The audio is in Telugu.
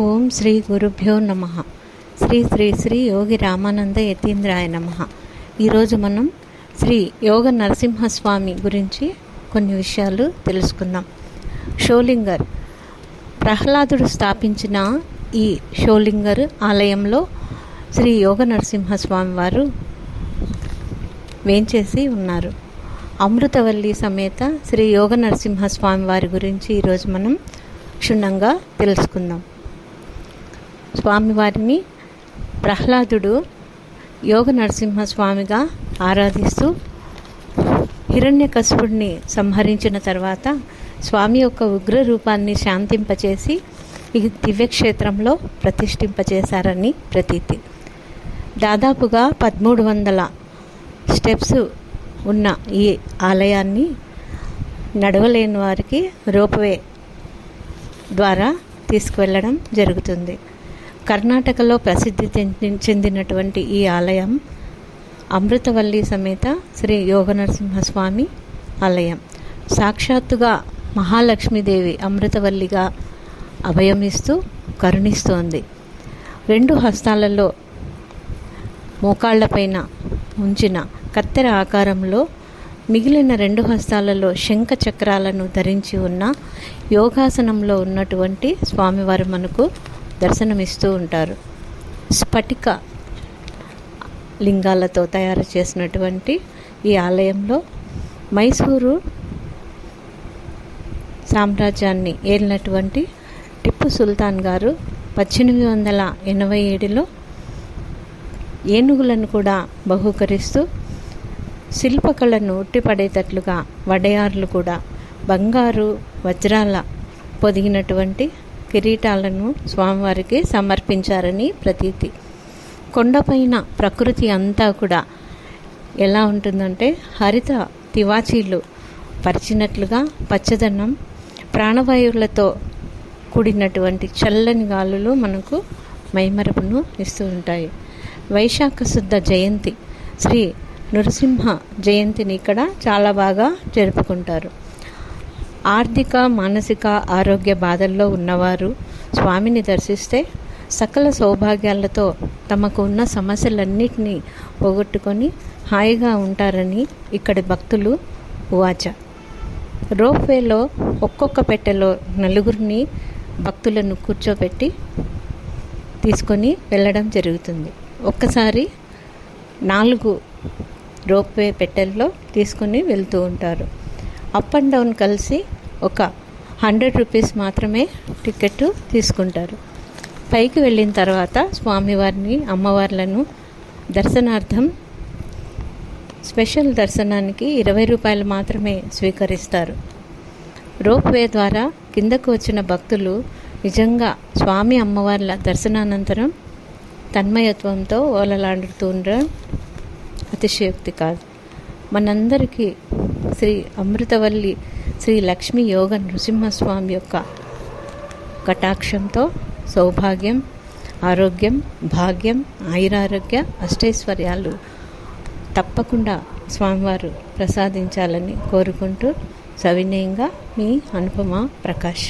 ఓం శ్రీ గురుభ్యో నమ. శ్రీ శ్రీ శ్రీ యోగి రామానంద యతీంద్రాయ నమ. ఈరోజు మనం శ్రీ యోగ నరసింహస్వామి గురించి కొన్ని విషయాలు తెలుసుకుందాం. షోలింగర్ ప్రహ్లాదుడు స్థాపించిన ఈ షోలింగర్ ఆలయంలో శ్రీ యోగ నరసింహస్వామి వారు వేంచేసి ఉన్నారు. అమృతవల్లి సమేత శ్రీ యోగ నరసింహస్వామి వారి గురించి ఈరోజు మనం క్షుణ్ణంగా తెలుసుకుందాం. స్వామివారిని ప్రహ్లాదుడు యోగ నరసింహస్వామిగా ఆరాధిస్తూ హిరణ్యకశిపుడిని సంహరించిన తర్వాత స్వామి యొక్క ఉగ్ర రూపాన్ని శాంతింపచేసి ఈ దివ్యక్షేత్రంలో ప్రతిష్ఠింపచేశారని ప్రతీతి. దాదాపుగా పదమూడు వందల స్టెప్స్ ఉన్న ఈ ఆలయాన్ని నడవలేని వారికి రోప్వే ద్వారా తీసుకువెళ్ళడం జరుగుతుంది. కర్ణాటకలో ప్రసిద్ధి చెంది- చెందినటువంటి ఈ ఆలయం అమృతవల్లి సమేత శ్రీ యోగ నరసింహస్వామి ఆలయం. సాక్షాత్తుగా మహాలక్ష్మీదేవి అమృతవల్లిగా అభయమిస్తూ కరుణిస్తోంది. రెండు హస్తాలలో మోకాళ్ళపైన ఉంచిన కత్తెర ఆకారంలో మిగిలిన రెండు హస్తాలలో శంఖ చక్రాలను ధరించి ఉన్న యోగాసనంలో ఉన్నటువంటి స్వామివారు మనకు దర్శనమిస్తూ ఉంటారు. స్ఫటిక లింగాలతో తయారు చేసినటువంటి ఈ ఆలయంలో మైసూరు సామ్రాజ్యాన్ని ఏలినటువంటి టిప్పు సుల్తాన్ గారు పద్దెనిమిది వందల ఎనభై ఏడులో ఏనుగులను కూడా బహూకరిస్తూ శిల్పకళను ఉట్టిపడేటట్లుగా వడయార్లు కూడా బంగారు వజ్రాల పొదిగినటువంటి కిరీటాలను స్వామివారికి సమర్పించారని ప్రతీతి. కొండపైన ప్రకృతి అంతా కూడా ఎలా ఉంటుందంటే హరిత తివాచీలు పరిచినట్లుగా పచ్చదనం ప్రాణవాయువులతో కూడినటువంటి చల్లని గాలులు మనకు మైమరపును ఇస్తూ ఉంటాయి. వైశాఖ శుద్ధ జయంతి శ్రీ నృసింహ జయంతిని ఇక్కడ చాలా బాగా జరుపుకుంటారు. ఆర్థిక మానసిక ఆరోగ్య బాధల్లో ఉన్నవారు స్వామిని దర్శిస్తే సకల సౌభాగ్యాలతో తమకు ఉన్న సమస్యలన్నిటినీ పోగొట్టుకొని హాయిగా ఉంటారని ఇక్కడి భక్తులు ఉవాచ రోప్వేలో ఒక్కొక్క పెట్టెలో నలుగురిని భక్తులను కూర్చోబెట్టి తీసుకొని వెళ్ళడం జరుగుతుంది. ఒక్కసారి నాలుగు రోప్వే పెట్టెల్లో తీసుకొని వెళ్తూ ఉంటారు. అప్ అండ్ డౌన్ కలిసి ఒక హండ్రెడ్ రూపీస్ మాత్రమే టికెట్ తీసుకుంటారు. పైకి వెళ్ళిన తర్వాత స్వామివారిని అమ్మవార్లను దర్శనార్థం స్పెషల్ దర్శనానికి ఇరవై రూపాయలు మాత్రమే స్వీకరిస్తారు. రోప్వే ద్వారా కిందకు వచ్చిన భక్తులు నిజంగా స్వామి అమ్మవార్ల దర్శనానంతరం తన్మయత్వంతో ఓలలాడుతూ ఉండడం అతిశయోక్తి కాదు. మనందరికీ శ్రీ అమృతవల్లి శ్రీ లక్ష్మీ యోగ నృసింహస్వామి యొక్క కటాక్షంతో సౌభాగ్యం ఆరోగ్యం భాగ్యం ఆయురారోగ్య అష్టైశ్వర్యాలు తప్పకుండా స్వామివారు ప్రసాదించాలని కోరుకుంటూ సవినయంగా మీ అనుపమ ప్రకాష్.